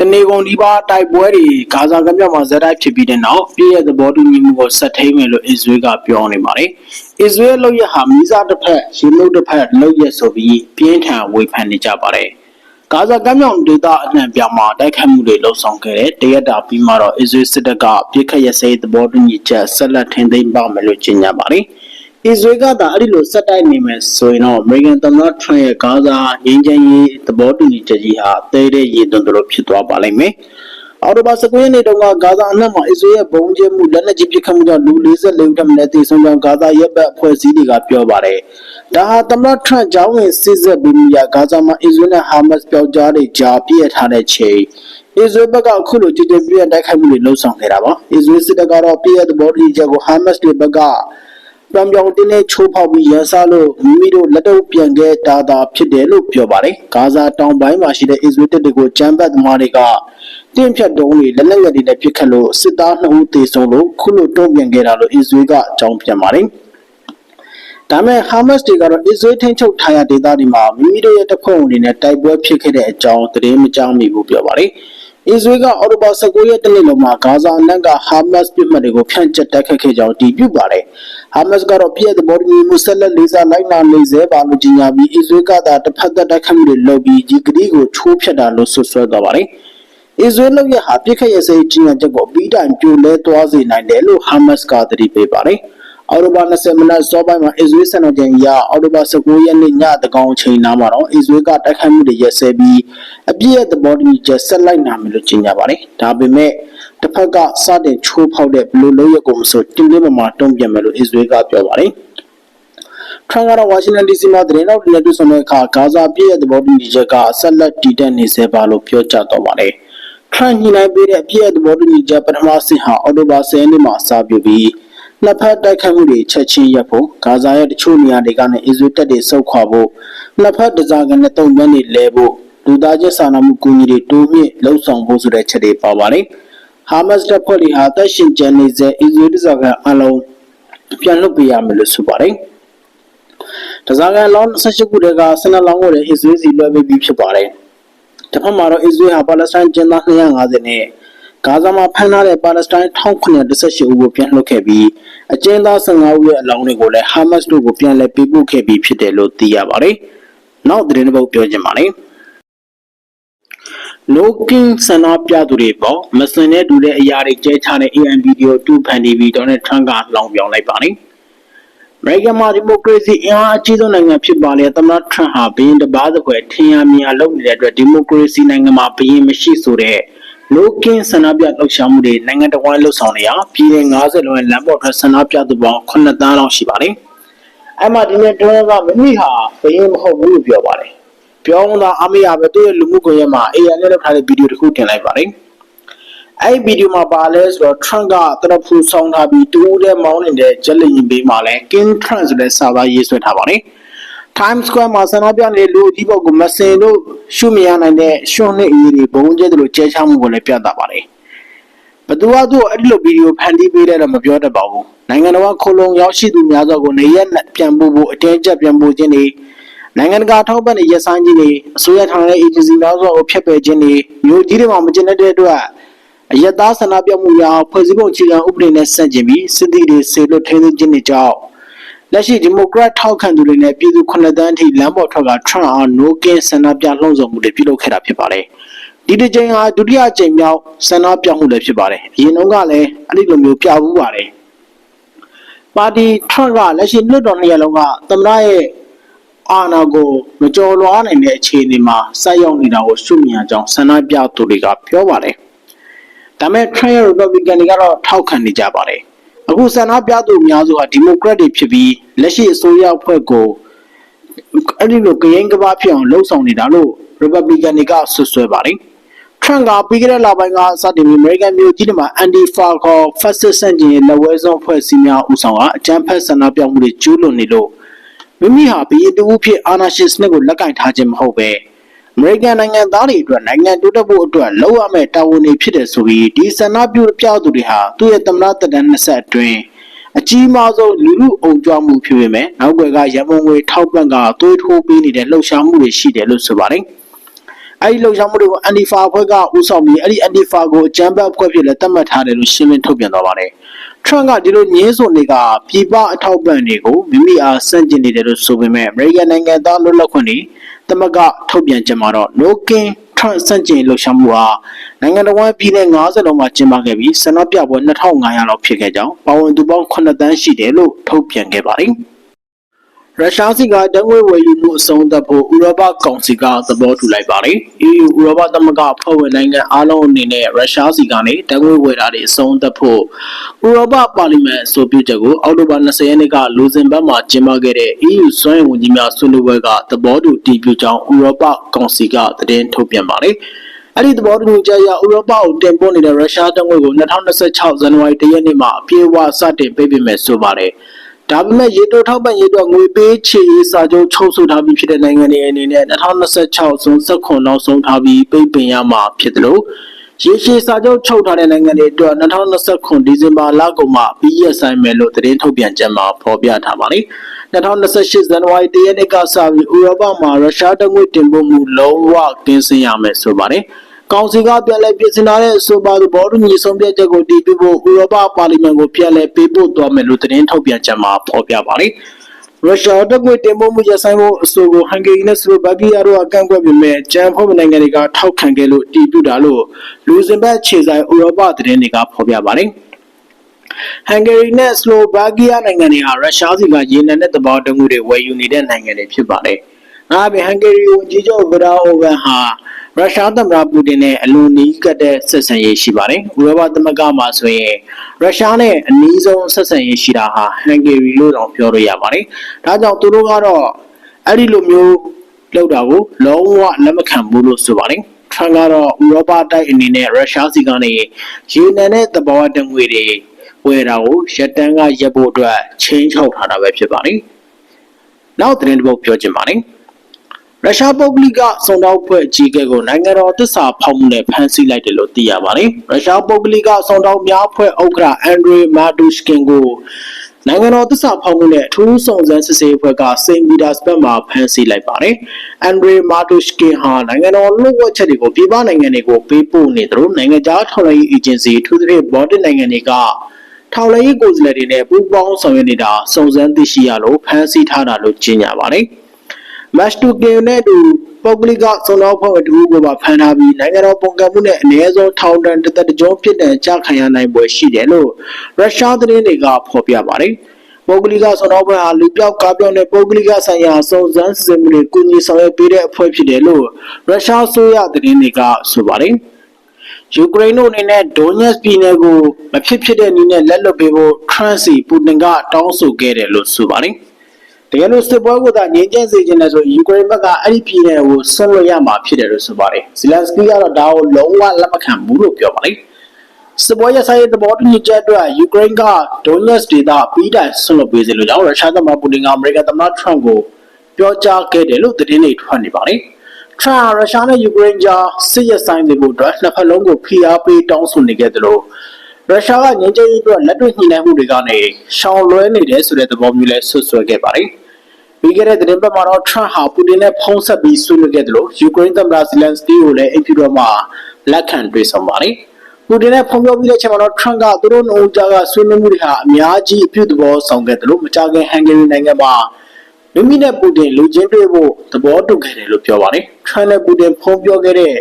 တနေကုန်ဒီပါတိုက်ပွဲတွေဂါဇာကမ်းမြောင်မှာဇက်တိုက်ဖြစ်ပြီးတဲ့နောက်ပြည်ရဲ့သဘောတူညီမှုကိုဆက်ထိန်မယ်လို့အစ္စရေးကပြောနေပါတယ်။အစ္စရေးလုပ်ရဟာမိစားတစ်ဖက်ရေမုတ်တစ်ဖက်လုပ်ရဆိုပြီးပြင်းထန်ဝေဖန်နေကြပါတယ်။ဂါဇာကမ်းမြောင်ဒေသအနှံ့ပြားမှာတိုက်ခတ်မှုတွေလှုံ့ဆော်ခဲ့တဲ့တရက်တာပြီးမှတော့အစ္စရေးစစ်တပ်ကပြစ်ခတ်ရစေသဘောတူညီချက်ဆက်လက်ထိန်းသိမ်းပါမယ်လို့ကြေညာပါတယ်။ အစ္စရေးကသာအဲ့ဒီလိုစက်တိုက်နေမယ်ဆိုရင်တော့အမေရိကန်သမ္မတထရန့်ရဲ့ဂါဇာငြိမ်းချမ်းရေးသဘောတူညီချက်ကြီးဟာတဲတဲ့ရည်သွန်သလိုဖြစ်သွားပါလိမ့်မယ်။အော်တိုဘာ19ရက်နေ့တုန်းကဂါဇာအနှံ့မှာအစ္စရေးရဲ့ဘုံကျဲမှုလက်နက်ကြီးပစ်ခတ်မှုကြောင့်လူ44ဦးထပ်မံတေဆုံးကြောင်းဂါဇာရပ်ဘက်အဖွဲ့အစည်းတွေကပြောပါတယ်။ဒါဟာသမ္မတထရန့်ကြောင်းဝင်စစ်ဆက်ပြီးမြာဂါဇာမှာအစ္စရေးနဲ့ဟာမတ်စ်ပြောက်ကြားတွေကြားပြည့်ထားတဲ့ချိန်အစ္စရေးဘက်ကအခုလိုကြည်ကြည်ပြည့်တိုက်ခိုက်မှုတွေလှုံ့ဆော်ခဲ့တာပါ။အစ္စရေးစစ်တပ်ကတော့ပြည့်ရဲ့သဘောတူညီချက်ကိုဟာမတ်စ်တွေဘက်က ပြောင်ပြောင်တင်းတင်းချိုးဖောက်ပြီးရန်စားလို့မိမိတို့လက်တော့ပြန်ခဲ့တာသာဖြစ်တယ်လို့ပြောပါတယ်။ဂါဇာတောင်ပိုင်းမှာရှိတဲ့အစ္စရေးတပ်တွေကိုကြမ်းဖက်သမားတွေကတင့်ဖြတ်တုံးတွေလက်လက်ငယ်တွေနဲ့ပစ်ခတ်လို့စစ်သား2ဦးသေဆုံးလို့ခုလိုတုံ့ပြန်ခဲ့တာလို့အစ္စရေးကအကြောင်းပြန်ပါတယ်။ဒါမဲ့ဟာမတ်စ်တွေကတော့အစ္စရေးထိန်းချုပ်ထားရဒေသတွေမှာမိမိတို့ရဲ့တပ်ဖွဲ့ဝင်တွေနဲ့တိုက်ပွဲဖြစ်ခဲ့တဲ့အကြောင်းသတင်းမကြောင်းမိဘူးပြောပါတယ်။ အစ္စရေးကအော်တိုဘာ19ရက်တနေ့လုံးမှာဂါဇာအနက်ကဟာမတ်စ်ပြည်မှတ်တွေကိုဖြန့်ကျက်တိုက်ခတ်ခဲ့ကြောင်းတည်ပြုပါတယ်။ဟာမတ်စ်ကတော့ပြည်ရဲ့သဘောတူညီမှုဆက်လက်လေးစားလိုက်နာနေစေပါလို့ကြေညာပြီးအစ္စရေးကသာတစ်ဖက်သက်တိုက်ခတ်မှုတွေလုပ်ပြီးဒီကတိကိုချိုးဖျက်တာလို့ဆွဆွဲသွားပါတယ်။အစ္စရေးလုပ်ရဟာပြစ်ခတ်ရစေကြီးညာချက်ကိုအပြီးတိုင်ပြိုလဲသွားစေနိုင်တယ်လို့ဟာမတ်စ်ကသတိပေးပါတယ်။ အော်တိုဘာ20မိနစ်စောပိုင်းမှာအစ္စရေးစံတော်ချိန်ရအော်တိုဘာ19ရက်နေ့ညတကောင်အချိန်နားမှာတော့အစ္စရေးကတိုက်ခိုက်မှုတွေရက်စဲပြီးအပြည့်ရဲ့သဘောတူညီချက်ဆက်လိုက်နာမယ်လို့ကြေညာပါတယ်။ဒါပေမဲ့တစ်ဖက်ကစတင်ချိုးဖောက်တဲ့ဘလိုလုံးရက်ကိုမဆိုတင်းတင်းမာမာတုံ့ပြန်မယ်လို့အစ္စရေးကပြောပါတယ်။ထရန့်ကတော့ဝါရှင်တန် DC မှာသတင်းတော်တွေနဲ့တွေ့ဆုံတဲ့အခါဂါဇာပြည်ရဲ့သဘောတူညီချက်ကဆက်လက်တည်တံ့နေစေပါလို့ပြောကြားတော့ပါတယ်။ထရန့်ညှိနှိုင်းပေးတဲ့အပြည့်ရဲ့သဘောတူညီချက်ပထမဆင့်ဟာအော်တိုဘာ10ရက်နေ့မှာစပြုပြီး နှစ်ဖက်တိုက်ခိုက်မှုတွေချက်ချင်းရပ်ဖို့ဂါဇာရဲ့တချို့နေရာတွေကနေအစ္စရေးတပ်တွေဆုတ်ခွာဖို့နှစ်ဖက်တစားကနေတုံ့ပြန်နေလဲဖို့လူသားချင်းစာနာမှုကူညီတွေတိုးမြင့်လှုံ့ဆော်ဖို့ဆိုတဲ့ချက်တွေပါပါတယ်။ဟာမတ်စ်တပ်ဖွဲ့တွေဟာတပ်ရှင်ကျန်နေတဲ့အစ္စရေးတစားကအလုံးပြန်လွတ်ပေးရမယ်လို့ဆိုပါတယ်။တစားကန်လောင်း28ခုတည်းက12လောင်းကိုလည်းအစ္စရေးစီလွှဲပေးပြီးဖြစ်ပါတယ်။တစ်ဖက်မှာတော့အစ္စရေးဟာပါလက်စတိုင်းကျင်းသား250နဲ့ ဂါဇာမှာဖမ်းထားတဲ့ပါလက်စတိုင်း1918ဦးကိုပြန်လွှတ်ခဲ့ပြီးအကျဉ်းသား15ဦးရဲ့အလောင်းတွေကိုလည်းဟာမတ်စ်တို့ကိုပြန်လည်ပေးပို့ခဲ့ပြီးဖြစ်တယ်လို့သိရပါတယ်။နောက်သတင်းတစ်ပုဒ်ပြောချင်ပါတယ်။ Looking ဆန္ဒပြသူတွေပေါ့မစင်တဲ့တူတဲ့အရာတွေကျဲချတဲ့ AM ဗီဒီယိုတူဖန်တီးပြီးဒေါ်နယ်ထရန့်ကလောင်ပြောင်လိုက်ပါတယ်။ American မှာဒီမိုကရေစီအင်အားအကြီးဆုံးနိုင်ငံဖြစ်ပါလေသမ္မတထရန့်ဟာဘရင်တပါးသဖွယ်ထင်ရမြင်ရလုပ်နေတဲ့အတွက်ဒီမိုကရေစီနိုင်ငံမှာဘရင်မရှိဆိုတဲ့ လိုကင်းဆန္ဒပြလှုပ်ရှားမှုတွေနိုင်ငံတော်ဝန်လှုပ်ဆောင်နေရပြည်နယ်90လုံးရဲ့လမ်းပေါ်ထွက်ဆန္ဒပြသူပေါင်း9တန်းလောက်ရှိပါတယ်။အဲ့မှာဒီနေ့တွန်းကမမိဟာဘရင်မဟုတ်ဘူးလို့ပြောပါတယ်။ပြောင်းတာအမေရပဲသူ့ရဲ့လူမှုကွန်ရက်မှာ AI နဲ့လုပ်ထားတဲ့ဗီဒီယိုတစ်ခုတင်လိုက်ပါတယ်။အဲ့ဒီဗီဒီယိုမှာပါလဲဆိုတော့ Trump ကတရဖူဆောင်ထားပြီးတူးတဲ့မောင်းနေတဲ့ဂျက်လီရင်ဘေးမှာလဲ King Trump ဆိုတဲ့စာသားရေးဆွဲထားပါတယ်။ Times Square မှာဆန္ဒပြနေတဲ့လူအကြီးပုဂ္ဂိုလ်မစင်တို့ရှုမြင်ရနိုင်တဲ့ရှွန့်နှစ်အရေးတွေဘုံကျဲတယ်လို့ကျဲချမှုကိုလည်းပြသပါတယ်။ဘသူကသူ့ကိုအဲ့ဒီလိုဗီဒီယိုဖန်တီးပေးတယ်တော့မပြောတတ်ပါဘူး။နိုင်ငံတော်ကခိုလုံရောက်ရှိသူများစွာကိုနေရက်ပြန်ပို့ဖို့အတင်းကျပ်ပြန်ပို့ခြင်းတွေနိုင်ငံတကာထောက်ပံ့တဲ့ရက်ဆိုင်ခြင်းတွေအစိုးရထောင်တဲ့ agency များစွာကိုဖျက်ပယ်ခြင်းတွေမျိုးကြီးတွေမှာမကျင်တဲ့အတွက်အယက်သားဆန္ဒပြမှုများဖွဲ့စည်းပုံအခြေခံဥပဒေနဲ့ဆန့်ကျင်ပြီးစစ်တီတွေဆေလွတ်ထင်းခြင်းတွေကြောင့် လက်ရှိဒီမိုကရက်ထောက်ခံသူတွေနဲ့ပြည်သူ9တန်းအထိလမ်းပေါ်ထွက်ကထရန့်အောင်နိုကင်းဆန္ဒပြလှုံ့ဆော်မှုတွေပြုလုပ်ခဲ့တာဖြစ်ပါတယ်။ဒီတစ်ကြိမ်ဟာဒုတိယကြိမ်မြောက်ဆန္ဒပြမှုလည်းဖြစ်ပါတယ်။အရင်တုန်းကလည်းအဲ့ဒီလိုမျိုးပြဘူးပါတယ်။ပါတီထရန့်ကလက်ရှိလွှတ်တော်နှစ်ရပ်လုံးကသမ္မတရဲ့အာဏာကိုမကြော်လွှားနိုင်တဲ့အခြေအနေမှာစိုက်ရောက်နေတာကိုရှုမြင်ကြအောင်ဆန္ဒပြသူတွေကပြောပါတယ်။ဒါပေမဲ့ Trump ရဲ့ Republican တွေကတော့ထောက်ခံနေကြပါတယ်။ အခုဆန္ဒပြသူအများစုဟာဒီမိုကရက်တွေဖြစ်ပြီးလက်ရှိအစိုးရအဖွဲ့ကိုအဲ့ဒီလိုကရင်ကဘာဖြစ်အောင်လှုံ့ဆော်နေတာလို့ Republican တွေကဆွဆွဲပါတယ်။ Trump ကပြီးခဲ့တဲ့လပိုင်းကစတင်ပြီး American မျိုးကြီးတွေမှာ Antifa ခေါ် Fascist ဆန့်ကျင်ရေးလက်ဝဲဆုံးအဖွဲ့အစည်းများဦးဆောင်ကအကြမ်းဖက်ဆန္ဒပြမှုတွေကျူးလွန်နေလို့မိမိဟာဘီရင်တူဖြစ်အာဏာရှင်စနစ်ကိုလက်ကင်ထားခြင်းမဟုတ်ပဲ အမေရိကန်နိုင်ငံသားတွေအတွက်နိုင်ငံတိုးတက်ဖို့အတွက်လောက်ရမယ့်တာဝန်တွေဖြစ်တယ်ဆိုပြီးဒီဆန္ဒပြုပြသူတွေဟာသူ့ရဲ့သမ္မတသက်တမ်း20အတွင်းအကြီးမားဆုံးလူလူအုံကြွမှုဖြစ်ပေမဲ့နောက်ွယ်ကရမုံငွေထောက်ပံ့ကသွေးထိုးပေးနေတဲ့လှုပ်ရှားမှုတွေရှိတယ်လို့ဆိုပါတယ်။အဲ့ဒီလှုပ်ရှားမှုတွေကိုအန်ဒီဖာအဖွဲ့ကဥဆောင်ပြီးအဲ့ဒီအန်ဒီဖာကိုအကြမ်းဖက်အဖွဲ့ဖြစ်လည်းသတ်မှတ်ထားတယ်လို့ရှင်းလင်းထုတ်ပြန်သွားပါတယ် ထရန့်ကဒီလိုညင်းဆိုနေကပြည်ပအထောက်ပံ့တွေကိုမိမိအားစန့်ကျင်နေတယ်လို့ဆိုပေမဲ့အမေရိကန်နိုင်ငံသားလွတ်လပ်ခွင့်တွေတမကထုတ်ပြန်ကြမှာတော့ no king ထရန့်စန့်ကျင်လှုပ်ရှားမှုဟာနိုင်ငံတော်ဝန်ပြည်နယ်90လုံးမှာကျင်းပခဲ့ပြီးဆန္ဒပြပွဲ2500လောက်ဖြစ်ခဲ့ကြောင်းပါဝင်သူပေါင်း9တန်းရှိတယ်လို့ထုတ်ပြန်ခဲ့ပါတယ် ရုရှားစီကတံငွေဝယ်ယူမှုအဆုံးသတ်ဖို့ဥရောပကောင်စီကသဘောတူလိုက်ပါတယ်။ EU ဥရောပသမဂ္ဂအဖွဲ့ဝင်နိုင်ငံအားလုံးအနေနဲ့ရုရှားစီကနေတံငွေဝယ်တာတွေအဆုံးသတ်ဖို့ဥရောပပါလီမန်အဆိုပြုချက်ကိုအောက်တိုဘာ20ရက်နေ့ကလူဇင်ဘတ်မှာကျင်းပခဲ့တဲ့ EU စွမ်းရည်ဝန်ကြီးများဆွေးနွေးပွဲကသဘောတူတည်ပြုကြောင်းဥရောပကောင်စီကသတင်းထုတ်ပြန်ပါတယ်။အဲ့ဒီသဘောတူညီချက်အရဥရောပကိုတင်ပို့နေတဲ့ရုရှားတံငွေကို2026ဇန်နဝါရီ1ရက်နေ့မှာအပြည့်အဝစတင်ပိတ်ပင်မယ်ဆိုပါတယ်။ ဒါပေမဲ့ရေတိုထောက်ပံ့ရေးတော့ငွေပေးချေရေးစာချုပ်ချုပ်ဆိုထားပြီးဖြစ်တဲ့နိုင်ငံတွေအနေနဲ့2026ဇွန်19နောက်ဆုံးထားပြီးပိတ်ပင်ရမှာဖြစ်တယ်လို့ရေရှည်စာချုပ်ချုပ်ထားတဲ့နိုင်ငံတွေအတွက်2029ဒီဇင်ဘာလကုန်မှာပြီးရဆိုင်မယ်လို့သတင်းထုတ်ပြန်ချက်မှာဖော်ပြထားပါတယ်။2028ဇန်နဝါရီ1ရက်နေ့ကစပြီးဥရောပမှာရုရှားတံငွေတင်ပို့မှုလုံးဝကင်းစင်ရမယ်ဆိုပါတယ်။ ကောင်စီကပြန်လည်ပြင်ဆင်ထားတဲ့အဆိုပါသဘောတူညီဆုံးဖြတ်ချက်ကိုတည်ပြုဖို့ဥရောပပါလီမန်ကိုပြန်လည်ပေးပို့သွားမယ်လို့သတင်းထုတ်ပြန်ချက်မှာဖော်ပြပါတယ်။ရုရှားတပ်ဖွဲ့တင်ပို့မှုရဆိုင်မှုအဆိုကိုဟန်ဂေရီနဲ့စလိုဗာကီးယားတို့ကကန့်ကွက်ပေမဲ့ဂျန်ဖို့နိုင်ငံတွေကထောက်ခံခဲ့လို့တည်ပြုတာလို့လူစင်ဘတ်ခြေဆိုင်ဥရောပသတင်းတွေကဖော်ပြပါတယ်။ဟန်ဂေရီနဲ့စလိုဗာကီးယားနိုင်ငံတွေဟာရုရှားစီကရေနံနဲ့တဘာတမှုတွေဝယ်ယူနေတဲ့နိုင်ငံတွေဖြစ်ပါတယ်။ဒါအပြင်ဟန်ဂေရီဝန်ကြီးချုပ်ဗဒါအိုဗန်ဟာ ရုရှားသမ္မတပူတင်နဲ့အလွန်နီးကပ်တဲ့ဆက်ဆံရေးရှိပါတယ်။ဥရောပသမဂ္ဂမှာဆိုရင်ရုရှားနဲ့အနီးဆုံးဆက်ဆံရေးရှိတာဟာဟန်ဂေရီလို့တောင်ပြောလို့ရပါတယ်။ဒါကြောင့်သူတို့ကတော့အဲ့ဒီလိုမျိုးလောက်တာကိုလုံးဝလက်မခံဘူးလို့ဆိုပါတယ်။ထရန်ကတော့ဥရောပတိုက်အနေနဲ့ရုရှားစီကနေရေနံနဲ့သဘောတငွေတွေဝယ်တာကိုရတန်းကရပ်ဖို့အတွက်ချင်းချောက်ထားတာပဲဖြစ်ပါတယ်။နောက်သတင်းတစ်ပုဒ်ပြောချင်ပါတယ်။ ရုရှားပုဂ္ဂလိကစုံတောက်ဖွဲ့အကြီးအကဲကိုနိုင်ငံတော်တစ္ဆာဖောက်မှုနဲ့ဖမ်းဆီးလိုက်တယ်လို့သိရပါတယ်။ရုရှားပုဂ္ဂလိကစုံတောက်များဖွဲ့ဥက္ကဋ္ဌအန်ဒရီမာဒူရှ်ကင်ကိုနိုင်ငံတော်သစ္စာဖောက်မှုနဲ့အထူးစုံစမ်းစစ်ဆေးအဖွဲ့ကစိန့်ပီတာစဘတ်မှာဖမ်းဆီးလိုက်ပါတယ်။အန်ဒရီမာဒူရှ်ကင်ဟာနိုင်ငံတော်လူ့ဝှက်ချက်တွေကိုပြည်ပနိုင်ငံတွေကိုပေးပို့နေသလိုနိုင်ငံခြားထောက်လှမ်းရေးအေဂျင်စီထူးသဖြင့်ဘော်ဒစ်နိုင်ငံတွေကထောက်လှမ်းရေးကိုယ်စားလှယ်တွေနဲ့ပူးပေါင်းဆောင်ရွက်နေတာစုံစမ်းသိရှိရလို့ဖမ်းဆီးထားတာလို့ကြေညာပါတယ်။ မတ်တူကင်နဲ့တူပုဂ္ဂလိကစုံတော်ဖွဲ့တူကိုပါဖမ်းထားပြီးနိုင်ငံတော်ပုံကံမှုနဲ့အ ਨੇ ဆုံးထောင်ဒဏ်တစ်သက်တကြုံပြစ်ဒဏ်ကြခံရနိုင်ပွဲရှိတယ်လို့ရုရှားသတင်းတွေကဖော်ပြပါတယ်။ပုဂ္ဂလိကစုံတော်ဖွဲ့ဟာလူပြောက်ကားပြောင်းတဲ့ပုဂ္ဂလိကဆိုင်ရာစုံစမ်းစစ်ဆေးမှုတွေကူညီဆောင်ရွက်ပေးတဲ့အဖွဲ့ဖြစ်တယ်လို့ရုရှားဆိုရသတင်းတွေကဆိုပါတယ်။ယူကရိန်းတို့အနေနဲ့ဒိုညက်စ်ပြည်နယ်ကိုမဖြစ်ဖြစ်တဲ့နည်းနဲ့လက်လွတ်ပေးဖို့ထရန့်စီပူတင်ကတောင်းဆိုခဲ့တယ်လို့ဆိုပါတယ်။ တကယ်လို့စစ်ပွဲကိုသာငြိမ်းချမ်းစေချင်တယ်ဆိုယူကရိန်းဘက်ကအဲ့ဒီပြည်နယ်ကိုဆွတ်လွတ်ရမှာဖြစ်တယ်လို့ဆိုပါတယ်ဇီလန်စကီကတော့ဒါကိုလုံးဝလက်မခံဘူးလို့ပြောပါတယ်စစ်ပွဲရဆိုင်တဲ့ဘောတူညီချက်အတွက်ယူကရိန်းကဒိုညက်စ်ဒေသပြီးတိုင်ဆွတ်လွတ်ပေးစေလို့ကြောင့်ရုရှားသမ္မတပူတင်ကအမေရိကန်သမ္မတထရန့်ကိုပြောကြားခဲ့တယ်လို့သတင်းတွေထွက်နေပါတယ်ထရန့်ရုရှားနဲ့ယူကရိန်းကြားစစ်ရေးဆိုင်တွေဖို့အတွက်နှစ်ဖက်လုံးကိုဖိအားပေးတောင်းဆိုနေခဲ့တယ်လို့ရုရှားကငြိမ်းချမ်းရေးအတွက်လက်တွေ့ညှိနှိုင်းမှုတွေကနေရှောင်လွှဲနေတယ်ဆိုတဲ့သဘောမျိုးလဲဆွဆွဲခဲ့ပါတယ်။ ပြီးခဲ့တဲ့သတင်းပတ်မှာတော့ Trump ဟာပူတင်နဲ့ဖုန်းဆက်ပြီးဆွေးနွေးခဲ့တယ်လို့ယူကရိန်းသမ္မတဇီလန်စကီကိုလည်းအင်ဖြူတော်မှာလက်ခံတွေ့ဆုံပါတယ်။ပူတင်နဲ့ဖုန်းပြောပြီးတဲ့ချိန်မှာတော့ Trump ကသူတို့နှစ်ဦးကြားကဆွေးနွေးမှုတွေဟာအများကြီးအပြုသဘောဆောင်ခဲ့တယ်လို့မကြာခင်ဟန်ဂေရီနိုင်ငံမှာမိမိနဲ့ပူတင်လူချင်းတွေ့ဖို့သဘောတူခဲ့တယ်လို့ပြောပါတယ်။ Trump နဲ့ပူတင်ဖုန်းပြောခဲ့တဲ့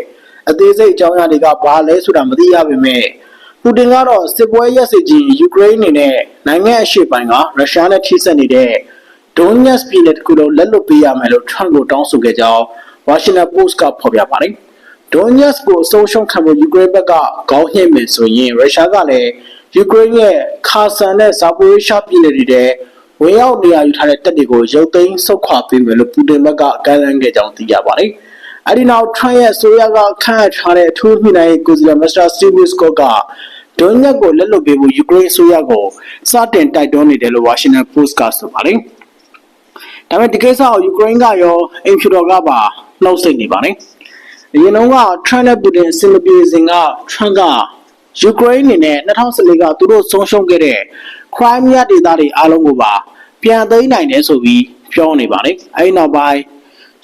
အသေးစိတ်အကြောင်းအရာတွေကဘာလဲဆိုတာမသိရပါပဲ။ပူတင်ကတော့စစ်ပွဲရက်စေခြင်းယူကရိန်းအနေနဲ့နိုင်ငံအရှေ့ပိုင်းကရုရှားနဲ့ထိစပ်နေတဲ့ ဒွန်ညက်စ်ပြည်နယ်တစ်ခုလုံးလက်လွတ်ပေးရမယ်လို့ထရန့်ကိုတောင်းဆိုခဲ့ကြောင်းဝါရှင်တန်ပို့စ်ကဖော်ပြပါတယ်။ဒွန်ညက်စ်ကိုအဆုံးရှုံးခံဖို့ယူကရိန်းဘက်ကခေါင်းညှိမယ်ဆိုရင်ရုရှားကလည်းယူကရိန်းရဲ့ခါဆန်နဲ့ဇာပိုရီရှားပြည်နယ်တွေထဲဝင်ရောက်နေရာယူထားတဲ့တပ်တွေကိုရုပ်သိမ်းဆုတ်ခွာပေးမယ်လို့ပူတင်ဘက်ကကမ်းလှမ်းခဲ့ကြောင်းသိရပါတယ်။အဲဒီနောက်ထရန့်ရဲ့ဆိုရကခန့်အပ်ထားတဲ့အထူးမြနိုင်ကိုယ်စားလှယ်မစ္စတာစတီဗစ်စကော့ကဒွန်ညက်ကိုလက်လွတ်ပေးဖို့ယူကရိန်းအစိုးရကိုစတင်တိုက်တွန်းနေတယ်လို့ဝါရှင်တန်ပို့စ်ကဆိုပါတယ်။ ဒါပေမဲ့ဒီကိစ္စကိုယူကရိန်းကရောအင်ဖြူတော်ကပါနှုတ်ဆက်နေပါတယ်။အရင်တုန်းကထရန့်နဲ့ပူတင်စင်မပြေစဉ်ကထရန့်ကယူကရိန်းအနေနဲ့2014ကသူတို့ဆုံးရှုံးခဲ့တဲ့ခရိုင်းမီးယားဒေသတွေအားလုံးကိုပါပြန်သိမ်းနိုင်တယ်ဆိုပြီးပြောနေပါတယ်။အဲဒီနောက်ပိုင်း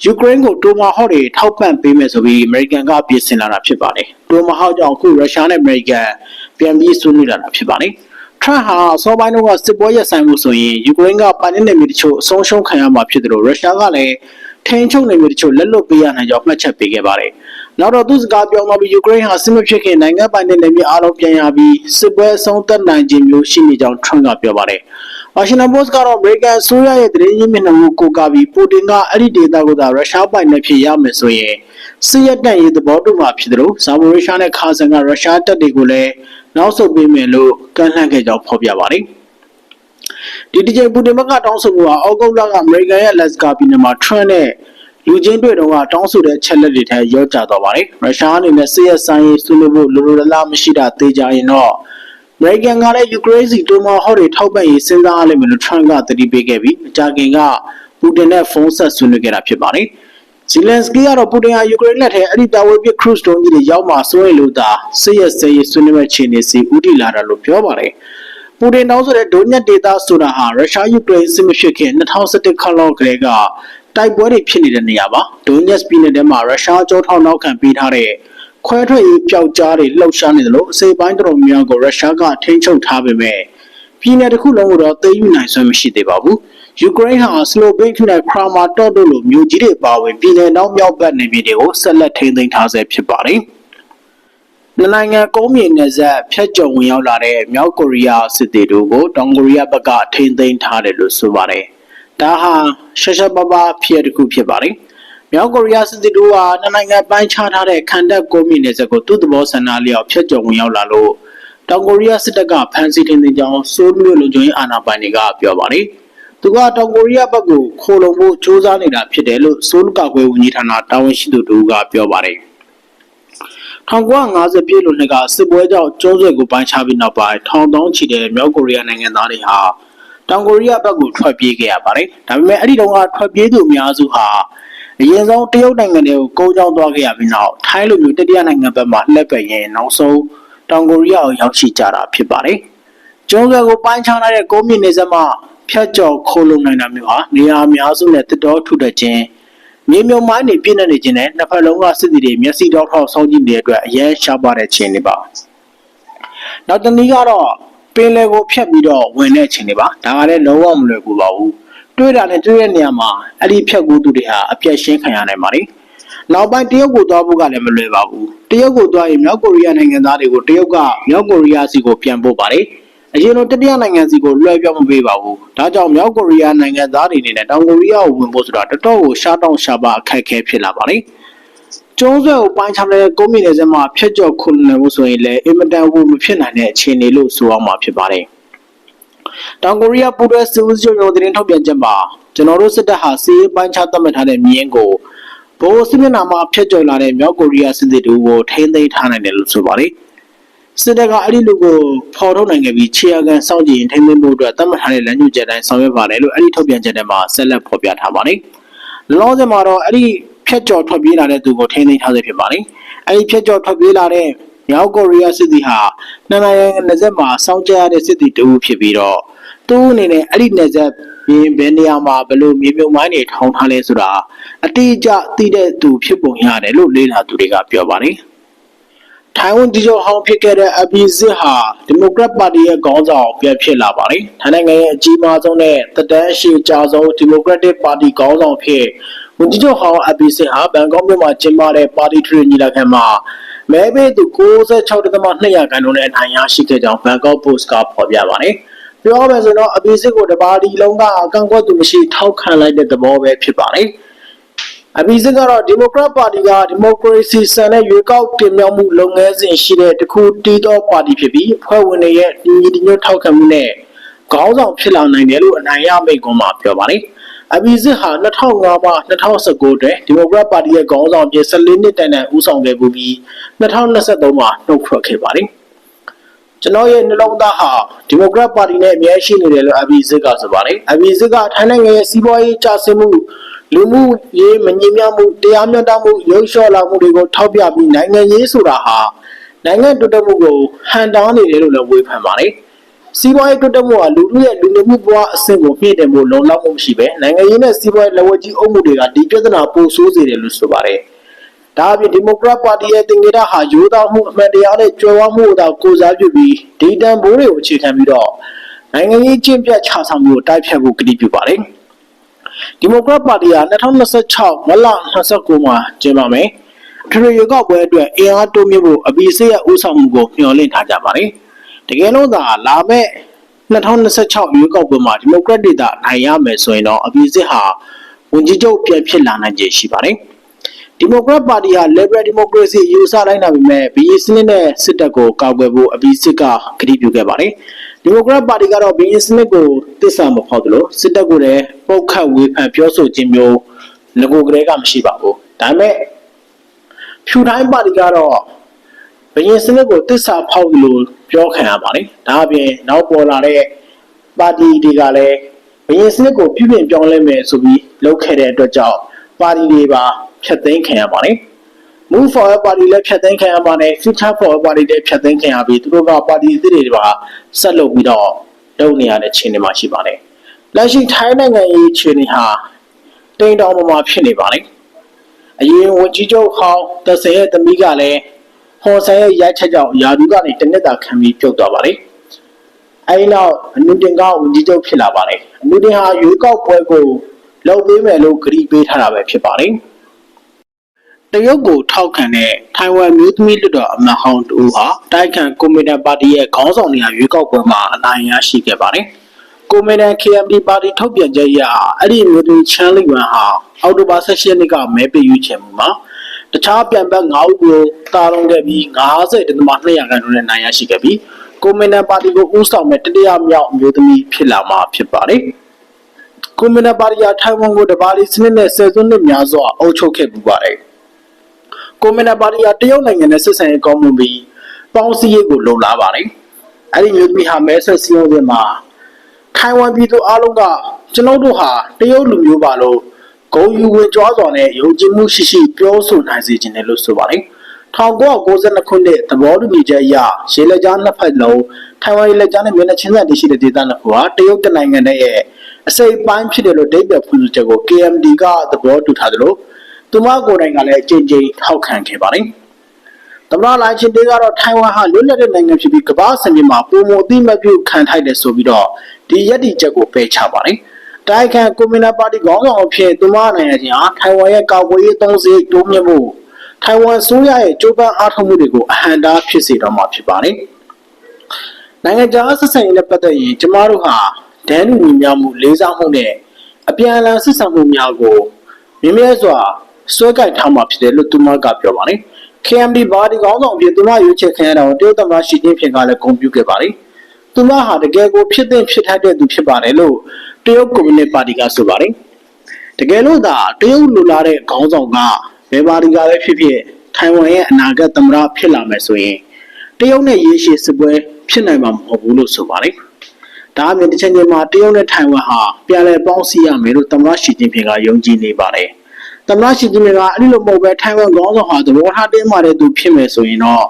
ယူကရိန်းကိုတိုမာဟော့တွေထောက်ပံ့ပေးမယ်ဆိုပြီးအမေရိကန်ကပြင်ဆင်လာတာဖြစ်ပါတယ်။တိုမာဟော့ကြောင့်အခုရုရှားနဲ့အမေရိကန်ပြန်ပြီးဆွေးနွေးလာတာဖြစ်ပါတယ်။ ထရန့်ဟာအစောပိုင်းတုန်းကစစ်ပွဲရပ်ဆိုင်မှုဆိုရင်ယူကရိန်းကပိုင်နယ်မြေတချို့အဆုံးရှုံးခံရမှာဖြစ်တယ်လို့ရုရှားကလည်းထိန်းချုပ်နေမြေတချို့လက်လွတ်ပေးရနိုင်ကြောင်းမှတ်ချက်ပေးခဲ့ပါတယ်။ နောက်တော့သူစကားပြောတော့ပြီးယူကရိန်းဟာစစ်မဖြစ်ခင်နိုင်ငံပိုင်နယ်မြေအားလုံးပြန်ရပြီးစစ်ပွဲအဆုံးသတ်နိုင်ခြင်းမျိုးရှိနေကြောင်းထရန့်ကပြောပါတယ်။ဝါရှင်တန်ပို့စ်ကတော့အမေရိကန်အစိုးရရဲ့သတင်းရင်းမြစ်နှံမှုကိုကာပြီးပူတင်ကအဲ့ဒီဒေသကိုသာရုရှားပိုင်နယ်ဖြစ်ရမယ်ဆိုရင်စစ်ရက်တန့်ရေးသဘောတူမှာဖြစ်တယ်လို့ဇာပိုရီရှားနဲ့ခါဆန်ကရုရှားတပ်တွေကိုလည်းနောက်ဆုတ်ပေးမယ်လို့ကန့်လန့်ခဲ့ကြောင်းဖော်ပြပါတယ်။ဒီတစ်ချိန်ပူတင်ဘက်ကတောင်းဆိုမှုဟာအောက်ဂုတ်လကအမေရိကန်ရဲ့လက်စကာပြည်နယ်မှာထရန့်နဲ့ လူချင်းတွေ့တော့ကတောင်းဆိုတဲ့ချက်လက်တွေထဲရောကြသွားပါတယ်။ရုရှားအနေနဲ့စစ်ရက်ဆိုင်ရေးဆွေးနွေးဖို့လိုလိုလားလားမရှိတာသိကြရင်တော့အမေရိကန်ကလည်းယူကရိန်းစီတိုမာဟော့တွေထောက်ပံ့ရေးစဉ်းစားရလိမ့်မယ်လို့ထရန့်ကသတိပေးခဲ့ပြီးမကြာခင်ကပူတင်နဲ့ဖုန်းဆက်ဆွေးနွေးခဲ့တာဖြစ်ပါတယ်။ဇီလန်စကီကတော့ပူတင်ဟာယူကရိန်းလက်ထဲအဲ့ဒီတာဝေးပစ်ခရုစ်ဒုံးကြီးတွေရောက်မှာစိုးရိမ်လို့သာစစ်ရဲစဲရေးဆွေးနွေးမဲ့ခြေနေစီဦးတည်လာတာလို့ပြောပါတယ်။ပူတင်တောင်းဆိုတဲ့ဒိုညက်ဒေတာဆိုတာဟာရုရှားယူကရိန်းစစ်မဖြစ်ခင်2011ခန့်လောက်ကလေးက တိုက်ပွဲတွေဖြစ်နေတဲ့နေရာပါ။ဒိုညက်စ်ပြည်နယ်ထဲမှာရုရှားကြောထောက်နောက်ခံပေးထားတဲ့ခွဲထွက်ရေးပျောက်ကြားတွေလှုပ်ရှားနေတယ်လို့အစိပ်ပိုင်းတော်တော်များများကိုရုရှားကထိန်းချုပ်ထားပေမဲ့ပြည်내တစ်ခုလုံးကိုတော့သိမ်းယူနိုင်စွမ်းမရှိသေးပါဘူး။ယူကရိန်းဟာစလိုဗိတ်နဲ့ခရာမာတော့တို့လိုမြို့ကြီးတွေပါဝင်ပြည်내နောက်မြောက်ဘက်နေပြည်တော်ကိုဆက်လက်ထိန်းသိမ်းထားဆဲဖြစ်ပါတယ်။နှစ်နိုင်ငံကုန်းမြေနယ်စပ်ဖျက်ကျော်ဝင်ရောက်လာတဲ့မြောက်ကိုရီးယားစစ်သည်တို့ကိုတောင်ကိုရီးယားဘက်ကထိန်းသိမ်းထားတယ်လို့ဆိုပါတယ်။ ဒါဟာရှက်ရှက်ပပဖြစ်တစ်ခုဖြစ်ပါတယ်။မြောက်ကိုရီးယားစစ်သည်တို့ဟာနှစ်နိုင်ငံပိုင်းခြားထားတဲ့ခန္ဓာကိုမီနယ်စပ်ကိုသူ့သဘောဆန္ဒလျောက်ဖျက်ကျော်ဝင်ရောက်လာလို့တောင်ကိုရီးယားစစ်တပ်ကဖမ်းဆီးထိန်းသိမ်းကြောင်းဆိုးလ်မြို့လုံခြုံရေးအာဏာပိုင်တွေကပြောပါတယ်။သူကတောင်ကိုရီးယားဘက်ကိုခိုလုံဖို့စ조사နေတာဖြစ်တယ်လို့ဆိုးလ်ကာကွယ်ဝန်ကြီးဌာနတာဝန်ရှိသူတို့ကပြောပါတယ်။1950ပြည့်လွန်နှစ်ကစစ်ပွဲကြောင့်ကျုံးဆွဲကိုပိုင်းခြားပြီးနောက်ပိုင်းထောင်တောင်းချီတဲ့မြောက်ကိုရီးယားနိုင်ငံသားတွေဟာ တောင်ကိုရီးယားဘက်ကိုထွက်ပြေးခဲ့ရပါတယ်။ဒါပေမဲ့အဲ့ဒီတုန်းကထွက်ပြေးသူအများစုဟာအရင်ဆုံးတရုတ်နိုင်ငံတွေကိုကုန်းချောင်းသွားခဲ့ရပြီးနောက်ထိုင်းလိုမျိုးတတိယနိုင်ငံဘက်မှာလှည့်ပတ်ရင်နောက်ဆုံးတောင်ကိုရီးယားကိုရောက်ရှိကြတာဖြစ်ပါတယ်။ကျွန်းဆွယ်ကိုပိုင်းခြားထားတဲ့ကုန်းမြင့်နေစမှာဖြတ်ကျော်ခိုးလုံနိုင်တာမျိုးဟာနေရာအများစုနဲ့တတော်ထုတတ်ခြင်းမြေမြုံမိုင်းတွေပြည့်နေနေခြင်းနဲ့နှစ်ဖက်လုံးကစစ်သည်တွေမျက်စိတော့ထောက်ဆောင်ကြည့်နေတဲ့အတွက်အရင်ရှားပါတဲ့ခြင်းတွေပါ။နောက်တနည်းကတော့ ပင်လယ်ကိုဖြတ်ပြီးတော့ဝင်တဲ့ခြင်းတွေပါ။ဒါကလည်းလုံးဝမလွယ်ကူပါဘူး။တွေ့တာနဲ့တွေ့တဲ့နေရာမှာအဲ့ဒီဖြတ်ကူးသူတွေဟာအပြက်ရှင်းခံရနိုင်ပါတယ်။နောက်ပိုင်းတရုတ်ကိုသွားဖို့ကလည်းမလွယ်ပါဘူး။တရုတ်ကိုသွားရင်မြောက်ကိုရီးယားနိုင်ငံသားတွေကိုတရုတ်ကမြောက်ကိုရီးယားစီကိုပြန်ပို့ပါတယ်။အရင်လိုတတိယနိုင်ငံစီကိုလွှဲပြောင်းမပေးပါဘူး။ဒါကြောင့်မြောက်ကိုရီးယားနိုင်ငံသားတွေအနေနဲ့တောင်ကိုရီးယားကိုဝင်ဖို့ဆိုတာတော်တော်ကိုရှားတောင်းရှားပါအခက်အခဲဖြစ်လာပါတယ်။ ကျုံးဆွဲကိုပိုင်းခြားတဲ့ကုန်းမြေနယ်စပ်မှာဖြတ်ကျော်ခုန်နေဖို့ဆိုရင်လည်းအင်မတန်ဝမဖြစ်နိုင်တဲ့အခြေအနေလို့ဆိုအောင်မှာဖြစ်ပါတယ်။တောင်ကိုရီးယားပူးတွဲစစ်ဦးချုပ်ရုံးသတင်းထုတ်ပြန်ချက်မှာကျွန်တော်တို့စစ်တပ်ဟာစီးရေးပိုင်းခြားသတ်မှတ်ထားတဲ့မြင်းကိုဘိုးစစ်မျက်နှာမှာဖျက်ကျော်လာတဲ့မြောက်ကိုရီးယားစစ်သည်တို့ကိုထိန်းသိမ်းထားနိုင်တယ်လို့ဆိုပါတယ်။စစ်တပ်ကအဲ့ဒီလူကိုဖော်ထုတ်နိုင်ခဲ့ပြီးခြေရကန်စောင့်ကြည့်ရင်ထိန်းသိမ်းဖို့အတွက်သတ်မှတ်ထားတဲ့လမ်းညွှန်ချက်တိုင်းဆောင်ရွက်ပါတယ်လို့အဲ့ဒီထုတ်ပြန်ချက်ထဲမှာဆက်လက်ဖော်ပြထားပါတယ်။လောလောဆယ်မှာတော့အဲ့ဒီ ဖျက်ကျော်ထွက်ပြေးလာတဲ့သူကိုထိန်းသိမ်းထားဆဲဖြစ်ပါတယ်။အဲ့ဒီဖျက်ကျော်ထွက်ပြေးလာတဲ့မြောက်ကိုရီးယားစစ်သည်ဟာနှစ်နိုင်ငံနယ်စပ်မှာစောင့်ကြရတဲ့စစ်သည်တူဖြစ်ပြီးတော့သူ့အနေနဲ့အဲ့ဒီနယ်စပ်ဘင်းဘယ်နေရာမှာဘယ်လိုမြေမြုံမိုင်းတွေထောင်ထားလဲဆိုတာအတိအကျသိတဲ့သူဖြစ်ပုံရတယ်လို့လေ့လာသူတွေကပြောပါတယ်။ထိုင်ဝမ်ဒီဂျိုဟောင်းဖြစ်ခဲ့တဲ့အဘီစစ်ဟာဒီမိုကရက်ပါတီရဲ့ခေါင်းဆောင်ပြန်ဖြစ်လာပါတယ်။ထိုင်းနိုင်ငံရဲ့အကြီးမားဆုံးနဲ့တဒန်းအရှိကြာဆုံးဒီမိုကရက်တစ်ပါတီခေါင်းဆောင်ဖြစ် ဝန်ကြီးချုပ်ဟောင်းအဘီစစ်ဟာဘန်ကောက်မြို့မှာကျင်းပတဲ့ပါတီထရီညီလာခံမှာမဲပေးသူ96.2ရာခိုင်နှုန်းနဲ့အနိုင်ရရှိခဲ့ကြောင်းဘန်ကောက်ပို့စ်ကဖော်ပြပါတယ်။ပြောမယ်ဆိုတော့အဘီစစ်ကိုတပါတီလုံးကအကန့်အကွက်သူမရှိထောက်ခံလိုက်တဲ့သဘောပဲဖြစ်ပါတယ်။အဘီစစ်ကတော့ဒီမိုကရက်ပါတီကဒီမိုကရေစီစံတဲ့ရွေးကောက်တင်မြှောက်မှုလုပ်ငန်းစဉ်ရှိတဲ့တခုတီးသောပါတီဖြစ်ပြီးအဖွဲ့ဝင်တွေရဲ့ညီညီညွတ်ထောက်ခံမှုနဲ့ခေါင်းဆောင်ဖြစ်လာနိုင်တယ်လို့အနိုင်ရမိတ်ကွန်မှာပြောပါတယ်။ အဘီစစ်ဟာ2005မှ2019အတွက်ဒီမိုကရက်ပါတီရဲ့ခေါင်းဆောင်ဖြစ်14နှစ်တိုင်တိုင်ဦးဆောင်ခဲ့ပူပြီး2023မှာနှုတ်ထွက်ခဲ့ပါတယ်။ကျွန်တော်ရဲ့နှလုံးသားဟာဒီမိုကရက်ပါတီနဲ့အမြဲရှိနေတယ်လို့အဘီစစ်ကဆိုပါတယ်။အဘီစစ်ကထိုင်းနိုင်ငံရဲ့စီးပွားရေးကျဆင်းမှုလူမှုရေးမငြိမ်မညမှုတရားမျှတမှုရုပ်လျှော့လာမှုတွေကိုထောက်ပြပြီးနိုင်ငံရေးဆိုတာဟာနိုင်ငံတိုးတက်မှုကိုဟန်တားနေတယ်လို့လည်းဝေဖန်ပါတယ်။ စီးပွားရေးတိုးတက်မှုဟာလူလူရဲ့လူနေမှုဘဝအဆင့်ကိုမြင့်တင်ဖို့လုံလောက်မှုမရှိပဲနိုင်ငံရေးနဲ့စီးပွားရေးလက်ဝဲကြီးအုပ်မှုတွေကဒီပြဿနာပိုဆိုးစေတယ်လို့ဆိုပါတယ်။ဒါအပြင်ဒီမိုကရက်ပါတီရဲ့တင်ကြတာဟာယူသားမှုအမှန်တရားနဲ့ကြွယ်ဝမှုကိုသာကိုစားပြုပြီးဒီတန်ဖိုးတွေကိုအခြေခံပြီးတော့နိုင်ငံရေးကျင့်ပြတ်ချဆောင်မှုကိုတိုက်ဖြတ်ဖို့ကတိပြုပါတယ်။ဒီမိုကရက်ပါတီဟာ2026မလ29မှာကျင်းပမယ်။ထရီရွေးကောက်ပွဲအတွက်အင်အားတိုးမြင့်ဖို့အပီစစ်ရဲ့ဦးဆောင်မှုကိုမျှော်လင့်ထားကြပါတယ်။ တကယ်လို့သာလာမဲ့2026ရွေးကောက်ပွဲမှာဒီမိုကရက်တွေသာနိုင်ရမယ်ဆိုရင်တော့အပီစစ်ဟာဝန်ကြီးချုပ်ပြန်ဖြစ်လာနိုင်ခြေရှိပါတယ်။ဒီမိုကရက်ပါတီဟာ Liberal Democracy ယူဆလိုက်တာပေမဲ့ဘီစနစ်နဲ့စစ်တပ်ကိုကာကွယ်ဖို့အပီစစ်ကကတိပြုခဲ့ပါတယ်။ဒီမိုကရက်ပါတီကတော့ဘီစနစ်ကိုတစ္ဆာမဖောက်သလိုစစ်တပ်ကိုလည်းပုတ်ခတ်ဝေဖန်ပြောဆိုခြင်းမျိုးငကိုကလေးကမရှိပါဘူး။ဒါပေမဲ့ဖြူတိုင်းပါတီကတော့ ဘယင်စနစ်ကိုတစ္ဆာဖောက်လို့ပြောခံရပါတယ်။ဒါအပြင်နောက်ပေါ်လာတဲ့ပါတီတွေကလည်းဘယင်စနစ်ကိုပြုပြင်ပြောင်းလဲမယ်ဆိုပြီးလုပ်ခဲ့တဲ့အတွက်ကြောင့်ပါတီတွေပါဖျက်သိမ်းခံရပါတယ်။ Move Forward ပါတီလည်းဖျက်သိမ်းခံရပါတယ် Future Forward ပါတီလည်းဖျက်သိမ်းခံရပြီးသူတို့ကပါတီအသစ်တွေပါဆက်လုပ်ပြီးတော့လုပ်နေရတဲ့ခြေအနေမှာရှိပါတယ်။လက်ရှိထိုင်းနိုင်ငံရေးခြေအနေဟာတိမ်တောင်ပေါ်မှာဖြစ်နေပါတယ်။အရင်ဝန်ကြီးချုပ်ဟောင်းတဆယ်ရဲ့သမီးကလည်း ဟော်ဆန်ရဲ့ရိုက်ချက်ကြောင့်ယာဒူကနေတနစ်တာခံပြီးပြုတ်သွားပါတယ်။အဲဒီနောက်အနုတင်ကဝန်ကြီးချုပ်ဖြစ်လာပါတယ်။အနုတင်ဟာရွေးကောက်ပွဲကိုလုပ်ပေးမယ်လို့ကတိပေးထားတာပဲဖြစ်ပါတယ်။တရုတ်ကိုထောက်ခံတဲ့ထိုင်ဝမ်မျိုးသမီးလွတ်တော်အမတ်ဟောင်းတူဟာတိုက်ခံကွန်မီတန်ပါတီရဲ့ခေါင်းဆောင်နေရာရွေးကောက်ပွဲမှာအနိုင်ရရှိခဲ့ပါတယ်။ကွန်မီတန် KMD ပါတီထုတ်ပြန်ချက်အရအဲ့ဒီမျိုးသမီးချမ်းလီဝမ်ဟာအောက်တိုဘာ16ရက်နေ့ကမဲပေးရွေးချယ်မှုမှာ တခြားပြန်ဘက်9ဦးကိုတာလုံးခဲ့ပြီး90.2ရာခိုင်နှုန်းနဲ့နိုင်ရရှိခဲ့ပြီးကွန်မီတန်ပါတီကိုဦးဆောင်မဲ့တတိယမြောက်အမျိုးသမီးဖြစ်လာမှာဖြစ်ပါတယ်။ကွန်မီတန်ပါတီဟာထိုင်ဝမ်ကိုတပါးလီစနစ်နဲ့ဆယ်စုနှစ်များစွာအုပ်ချုပ်ခဲ့ပူပါတယ်။ကွန်မြူနတီပါတီဟာတရုတ်နိုင်ငံနဲ့ဆက်ဆံရေးကောင်းမွန်ပြီးပေါင်းစည်းရေးကိုလုံလားပါတယ်။အဲ့ဒီမျိုးသမီးဟာမဲဆက်စည်းရုံးခြင်းမှာထိုင်ဝမ်ပြည်သူအလုံးကကျွန်ုပ်တို့ဟာတရုတ်လူမျိုးပါလို့ ဂုံယူဝင်ကြွားစွာနဲ့ယုံကြည်မှုရှိရှိပြောဆိုနိုင်စေခြင်းတယ်လို့ဆိုပါတယ်။1992ခုနှစ်သဘောတူညီချက်အရရေလက်ကြားနှစ်ဖက်လုံးထိုင်ဝမ်ရေလက်ကြားနဲ့မျက်နှာချင်းဆိုင်တည်ရှိတဲ့ဒေသနှစ်ခုဟာတရုတ်တနိုင်ငံနဲ့ရဲ့အစိပ်ပိုင်းဖြစ်တယ်လို့ဒိတ်ပြဖွင့်ဆိုချက်ကို KMD ကသဘောတူထားသလိုသူမကိုယ်တိုင်ကလည်းအကြိမ်ကြိမ်ထောက်ခံခဲ့ပါတယ်။သမ္မတလိုင်ချင်တေးကတော့ထိုင်ဝမ်ဟာလွတ်လပ်တဲ့နိုင်ငံဖြစ်ပြီးကမ္ဘာစံချိန်မှာပုံမအသိမပြုခံထိုက်တယ်ဆိုပြီးတော့ဒီယက်တီချက်ကိုပယ်ချပါတယ်။ တိုက်ခံကွန်မြူနတီပါတီခေါင်းဆောင်အဖြစ်သူမနိုင်ငံချင်းဟာထိုင်ဝမ်ရဲ့ကာကွယ်ရေးသုံးစရိတ်တိုးမြင့်မှုထိုင်ဝမ်ဆိုးရရဲ့ကြိုးပမ်းအားထုတ်မှုတွေကိုအဟန့်တားဖြစ်စေတော့မှာဖြစ်ပါတယ်။နိုင်ငံခြားဆက်ဆံရေးနဲ့ပတ်သက်ရင်ကျမတို့ဟာဒန်းလူညီမျှမှုလေးစားမှုနဲ့အပြန်အလှန်ဆက်ဆံမှုများကိုမြင့်မြတ်စွာဆွဲကိုက်ထားမှာဖြစ်တယ်လို့သူမကပြောပါတယ်။ KMD ဘာဒီကောင်းဆောင်အဖြစ်သူမရွေးချယ်ခံရတာကိုတရုတ်သမ္မတရှီကျင်းဖျင်ကလည်းဂုဏ်ပြုခဲ့ပါတယ်။သူမဟာတကယ်ကိုဖြစ်တဲ့ဖြစ်ထိုက်တဲ့သူဖြစ်ပါတယ်လို့ တရုတ်ကွန်မြူနတီပါတီကဆိုပါတယ်။တကယ်လို့သာတရုတ်လူလာတဲ့ခေါင်းဆောင်ကဘယ်ပါတီကပဲဖြစ်ဖြစ်ထိုင်ဝမ်ရဲ့အနာဂတ်သမ္မတဖြစ်လာမယ်ဆိုရင်တရုတ်နဲ့ရေရှည်စစ်ပွဲဖြစ်နိုင်မှာမဟုတ်ဘူးလို့ဆိုပါတယ်။ဒါအပြင်တစ်ချိန်ချိန်မှာတရုတ်နဲ့ထိုင်ဝမ်ဟာပြန်လည်ပေါင်းစည်းရမယ်လို့သမ္မတရှီကျင်းဖျင်ကယုံကြည်နေပါတယ်။သမ္မတရှီကျင်းဖျင်ကအဲ့ဒီလိုမဟုတ်ပဲထိုင်ဝမ်ခေါင်းဆောင်ဟာသဘောထားတင်းမာတဲ့သူဖြစ်မယ်ဆိုရင်တော့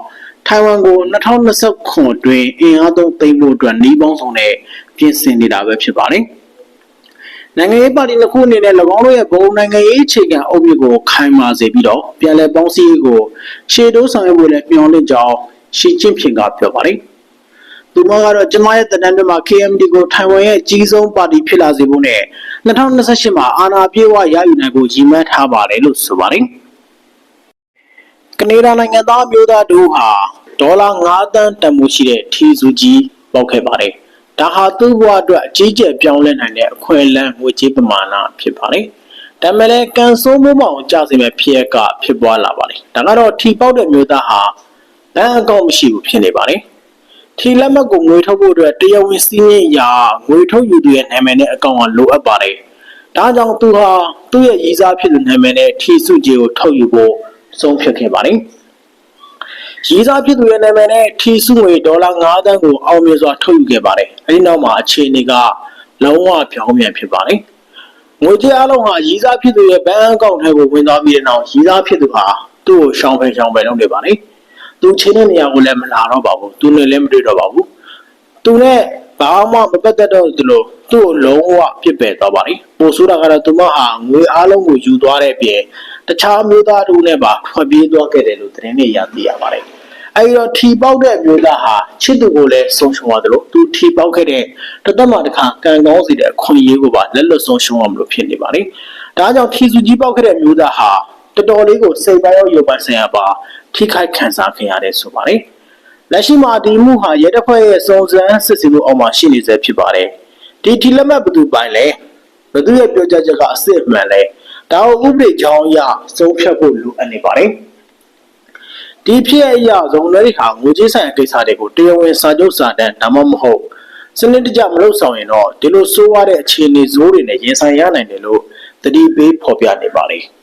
ထိုင်ဝမ်ကို2029ခုအတွင်းအင်အားသုံးသိမ်းဖို့အတွက်နှီးပေါင်းဆောင်တဲ့ပြင်ဆင်နေတာပဲဖြစ်ပါတယ်။ နိုင်ငံရေးပါတီနှစ်ခုအနေနဲ့၎င်းတို့ရဲ့ဘုံနိုင်ငံရေးအခြေခံအုပ်မြစ်ကိုခိုင်မာစေပြီးတော့ပြန်လည်ပေါင်းစည်းရေးကိုရှေ့တိုးဆောင်ရွက်ဖို့လည်းမျှော်လင့်ကြောင်းရှီကျင်းဖျင်ကပြောပါတယ်။သူမကတော့ကျမရဲ့တနင်္လာမှာ KMD ကိုထိုင်ဝမ်ရဲ့အကြီးဆုံးပါတီဖြစ်လာစေဖို့နဲ့2028မှာအာဏာပြေဝရယူနိုင်ဖို့ရည်မှန်းထားပါတယ်လို့ဆိုပါတယ်။ကနေဒါနိုင်ငံသားမျိုးသားတို့ဟာဒေါ်လာ9သန်းတန်ဖိုးရှိတဲ့ထီစုကြီးပေါက်ခဲ့ပါတယ်။ ဒါဟာသူ့ဘဝအတွက်အကြီးကျယ်ပြောင်းလဲနိုင်တဲ့အခွင့်အလမ်းငွေကြေးပမာဏဖြစ်ပါတယ်။ဒါမဲ့လည်းကန်ဆိုးမိုးမောင်ကြစေမဲ့ဖြစ်ရကဖြစ်ပွားလာပါတယ်။ဒါကတော့ထီပေါက်တဲ့မျိုးသားဟာဘဏ်အကောင့်မရှိဘူးဖြစ်နေပါတယ်။ထီလက်မှတ်ကိုငွေထုတ်ဖို့အတွက်တရားဝင်စီးရင်ရာငွေထုတ်ယူသူရဲ့နာမည်နဲ့အကောင့်ကလိုအပ်ပါတယ်။ဒါကြောင့်သူဟာသူ့ရဲ့ရည်စားဖြစ်တဲ့နာမည်နဲ့ထီစုကြီးကိုထုတ်ယူဖို့ဆုံးဖြတ်ခဲ့ပါတယ်။ ရည်စားဖြစ်သူရဲ့နာမည်နဲ့ထီစုငွေဒေါ်လာ9သန်းကိုအောင်မြင်စွာထုတ်ယူခဲ့ပါတယ်။အဲဒီနောက်မှာအခြေအနေကလုံးဝပြောင်းပြန်ဖြစ်ပါတယ်။ငွေကြေးအလုံးဟာရည်စားဖြစ်သူရဲ့ဘဏ်အကောင့်ထဲကိုဝင်သွားပြီးတဲ့နောက်ရည်စားဖြစ်သူဟာသူ့ကိုရှောင်ဖယ်ရှောင်ဖယ်လုပ်နေပါတယ်။သူချင်းတဲ့နေရာကိုလည်းမလာတော့ပါဘူး။သူနဲ့လည်းမတွေ့တော့ပါဘူး။သူနဲ့ဘာမှမပတ်သက်တော့သူလို့သူ့ကိုလုံးဝပြစ်ပယ်သွားပါတယ်ပိုဆိုးတာကတော့သူမဟာငွေအားလုံးကိုယူသွားတဲ့အပြင်တခြားမျိုးသားတို့နဲ့ပါထွက်ပြေးသွားခဲ့တယ်လို့သတင်းတွေရသိရပါတယ် အဲဒီတော့ထီပေါက်တဲ့မျိုးသားဟာချစ်သူကိုလည်းဆုံးရှုံးရတယ်လို့သူထီပေါက်ခဲ့တဲ့တသက်မှတစ်ခါကံကောင်းစီတဲ့အခွင့်အရေးကိုပါလက်လွတ်ဆုံးရှုံးအောင်လို့ဖြစ်နေပါတယ်ဒါကြောင့်ထီစုကြီးပေါက်ခဲ့တဲ့မျိုးသားဟာတော်တော်လေးကိုစိတ်ပိုင်းရောရုပ်ပိုင်းဆိုင်ရာပါထိခိုက်ခံစားခဲ့ရတယ်ဆိုပါတယ်လက်ရှိမှာဒီမှုဟာရဲတပ်ဖွဲ့ရဲ့စုံစမ်းစစ်ဆေးမှုအောက်မှာရှိနေဆဲဖြစ်ပါတယ်။ဒီဒီလက်မှတ်ဘယ်သူပိုင်လဲ။ဘယ်သူရဲ့ပြောကြားချက်ကအစစ်အမှန်လဲ။ဒါကိုဥပဒေကြောင်းအရဆုံးဖြတ်ဖို့လိုအပ်နေပါတယ်။ ဒီဖြစ်အရာဇုံလွဲတွေဟာငွေကြေးဆိုင်ရာကိစ္စတွေကိုတရားဝင်စာချုပ်စာတမ်းဒါမှမဟုတ်စနစ်တကျမလုပ်ဆောင်ရင်တော့ဒီလိုဆိုးရတဲ့အခြေအနေဇိုးတွေနဲ့ရင်ဆိုင်ရနိုင်တယ်လို့သတိပေးဖော်ပြနေပါတယ်။